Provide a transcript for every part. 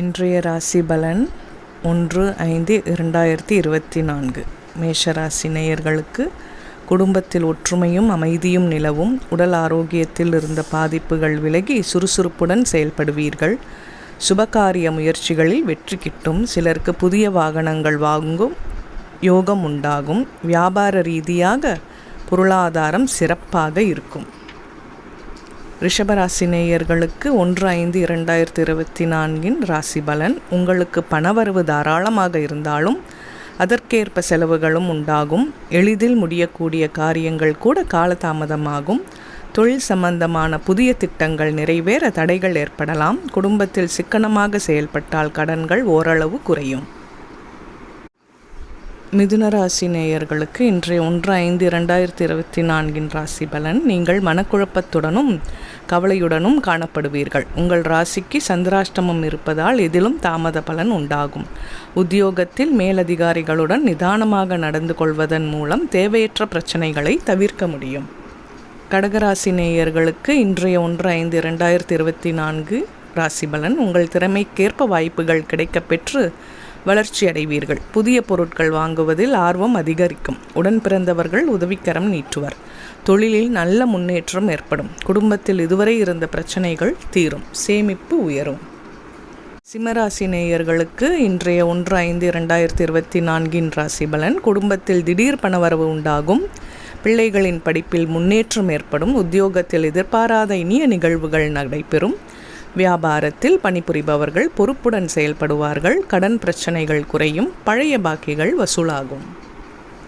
இன்றைய ராசி பலன் ஒன்று ஐந்து இரண்டாயிரத்தி இருபத்தி நான்கு. மேஷராசி நேயர்களுக்கு குடும்பத்தில் ஒற்றுமையும் அமைதியும் நிலவும் உடல் ஆரோக்கியத்தில் இருந்த பாதிப்புகள் விலகி சுறுசுறுப்புடன் செயல்படுவீர்கள். சுபகாரிய முயற்சிகளில் வெற்றி கிட்டும் சிலருக்கு புதிய வாகனங்கள் வாங்கும் யோகம் உண்டாகும் வியாபார ரீதியாக பொருளாதாரம் சிறப்பாக இருக்கும். ரிஷபராசி நேயர்களுக்கு ஒன்று ஐந்து இரண்டாயிரத்தி இருபத்தி நான்கின் ராசி பலன். உங்களுக்கு பணவரவு தாராளமாக இருந்தாலும் அதற்கேற்ப செலவுகளும் உண்டாகும். எளிதில் முடியக்கூடிய காரியங்கள் கூட காலதாமதமாகும். தொழில் சம்பந்தமான புதிய திட்டங்கள் நிறைவேற தடைகள் ஏற்படலாம். குடும்பத்தில் சிக்கனமாக செயல்பட்டால் கடன்கள் ஓரளவு குறையும். மிதுனராசி நேயர்களுக்கு இன்றைய ஒன்று ஐந்து இரண்டாயிரத்தி இருபத்தி நான்கின் ராசி பலன். நீங்கள் மனக்குழப்பத்துடனும் கவலையுடனும் காணப்படுவீர்கள். உங்கள் ராசிக்கு சந்திராஷ்டமம் இருப்பதால் எதிலும் தாமத பலன் உண்டாகும். உத்தியோகத்தில் மேலதிகாரிகளுடன் நிதானமாக நடந்து கொள்வதன் மூலம் தேவையற்ற பிரச்சனைகளை தவிர்க்க முடியும். கடகராசி நேயர்களுக்கு இன்றைய ஒன்று ஐந்து இரண்டாயிரத்தி இருபத்தி நான்கு ராசி பலன் உங்கள் திறமைக்கேற்ப வாய்ப்புகள் கிடைக்கப்பெற்று வளர்ச்சி அடைவீர்கள். புதிய பொருட்கள் வாங்குவதில் ஆர்வம் அதிகரிக்கும். உடன் பிறந்தவர்கள் உதவிக்கரம் நீட்டுவர். தொழிலில் நல்ல முன்னேற்றம் ஏற்படும். குடும்பத்தில் இதுவரை இருந்த பிரச்சனைகள் தீரும். சேமிப்பு உயரும். சிம்மராசி நேயர்களுக்கு இன்றைய ஒன்று ஐந்து இரண்டாயிரத்தி இருபத்தி நான்கின் ராசி பலன். குடும்பத்தில் திடீர் பணவரவு உண்டாகும். பிள்ளைகளின் படிப்பில் முன்னேற்றம் ஏற்படும். உத்தியோகத்தில் எதிர்பாராத இனிய நிகழ்வுகள் நடைபெறும். வியாபாரத்தில் பணிபுரிபவர்கள் பொறுப்புடன் செயல்படுவார்கள். கடன் பிரச்சனைகள் குறையும். பழைய பாக்கிகள் வசூலாகும்.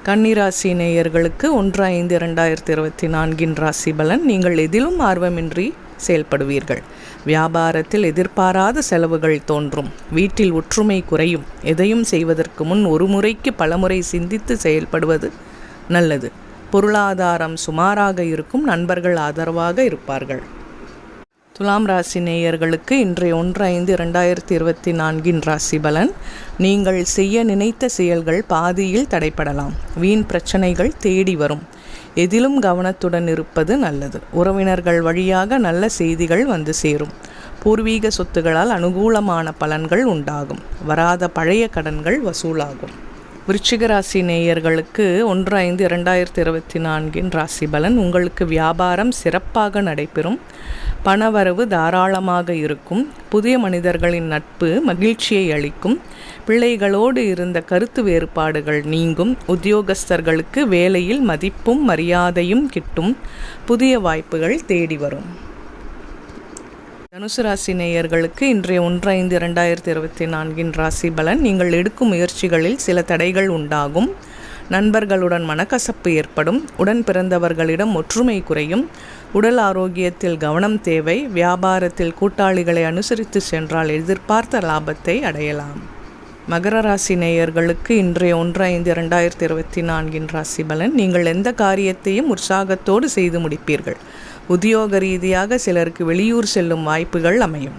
கன்னிராசி நேயர்களுக்கு ஒன்று ஐந்து இரண்டாயிரத்தி இருபத்தி நான்கின் ராசி பலன் நீங்கள் எதிலும் ஆர்வமின்றி செயல்படுவீர்கள். வியாபாரத்தில் எதிர்பாராத செலவுகள் தோன்றும். வீட்டில் ஒற்றுமை குறையும். எதையும் செய்வதற்கு முன் ஒரு முறைக்கு பலமுறை சிந்தித்து செயல்படுவது நல்லது. பொருளாதாரம் சுமாராக இருக்கும். நண்பர்கள் ஆதரவாக இருப்பார்கள். துலாம் ராசி நேயர்களுக்கு இன்றைய ஒன்று ஐந்து இரண்டாயிரத்தி இருபத்தி நான்கின் ராசி பலன். நீங்கள் செய்ய நினைத்த செயல்கள் பாதியில் தடைப்படலாம் வீண் பிரச்சனைகள் தேடி வரும். எதிலும் கவனத்துடன் இருப்பது நல்லது. உறவினர்கள் வழியாக நல்ல செய்திகள் வந்து சேரும். பூர்வீக சொத்துகளால் அனுகூலமான பலன்கள் உண்டாகும். வராத பழைய கடன்கள் வசூலாகும். விருச்சிக ராசி நேயர்களுக்கு ஒன்று ஐந்து இரண்டாயிரத்தி இருபத்தி நான்கின் ராசி பலன் உங்களுக்கு வியாபாரம் சிறப்பாக நடைபெறும். பணவரவு தாராளமாக இருக்கும். புதிய மனிதர்களின் நட்பு மகிழ்ச்சியை அளிக்கும். பிள்ளைகளோடு இருந்த கருத்து வேறுபாடுகள் நீங்கும். உத்தியோகஸ்தர்களுக்கு வேலையில் மதிப்பும் மரியாதையும் கிட்டும். புதிய வாய்ப்புகள் தேடி வரும். தனுசு ராசி நேயர்களுக்கு இன்றைய ஒன்று ஐந்து இரண்டாயிரத்தி இருபத்தி நான்கின் ராசி பலன் நீங்கள் எடுக்கும் முயற்சிகளில் சில தடைகள் உண்டாகும். நண்பர்களுடன் மனக்கசப்பு ஏற்படும். உடன் பிறந்தவர்களிடம் ஒற்றுமை குறையும். உடல் ஆரோக்கியத்தில் கவனம் தேவை. வியாபாரத்தில் கூட்டாளிகளை அனுசரித்து சென்றால் எதிர்பார்த்த லாபத்தை அடையலாம். மகர ராசி நேயர்களுக்கு இன்றைய ஒன்று ஐந்து இரண்டாயிரத்தி இருபத்தி நான்கின் ராசி பலன் நீங்கள் எந்த காரியத்தையும் உற்சாகத்தோடு செய்து முடிப்பீர்கள். உத்தியோக ரீதியாக சிலருக்கு வெளியூர் செல்லும் வாய்ப்புகள் அமையும்.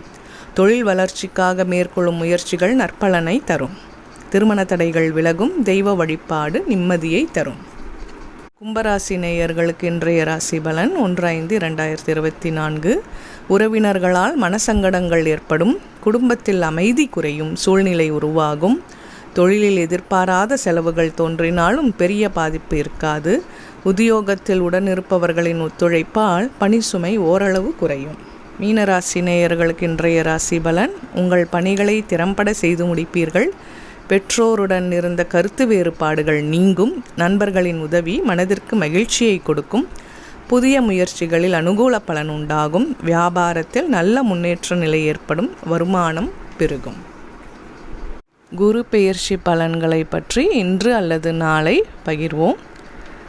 தொழில் வளர்ச்சிக்காக மேற்கொள்ளும் முயற்சிகள் நற்பலனை தரும். திருமண தடைகள் விலகும் தெய்வ வழிபாடு நிம்மதியை தரும். கும்பராசி நேயர்களுக்கு இன்றைய ராசி பலன் ஒன்று ஐந்து இரண்டாயிரத்தி இருபத்தி நான்கு. உறவினர்களால் மனசங்கடங்கள் ஏற்படும் குடும்பத்தில் அமைதி குறையும் சூழ்நிலை உருவாகும். தொழிலில் எதிர்பாராத செலவுகள் தோன்றினாலும் பெரிய பாதிப்பு இருக்காது. உத்தியோகத்தில் உடனிருப்பவர்களின் ஒத்துழைப்பால் பணி சுமை ஓரளவு குறையும். மீனராசி நேயர்களுக்கு இன்றைய ராசி பலன் உங்கள் பணிகளை திறம்பட செய்து முடிப்பீர்கள். பெற்றோருடன் இருந்த கருத்து வேறுபாடுகள் நீங்கும். நண்பர்களின் உதவி மனதிற்கு மகிழ்ச்சியை கொடுக்கும். புதிய முயற்சிகளில் அனுகூல பலன் உண்டாகும். வியாபாரத்தில் நல்ல முன்னேற்ற நிலை ஏற்படும். வருமானம் பெருகும். குரு பெயர்ச்சி பலன்களை பற்றி இன்று அல்லது நாளை பகிர்வோம்.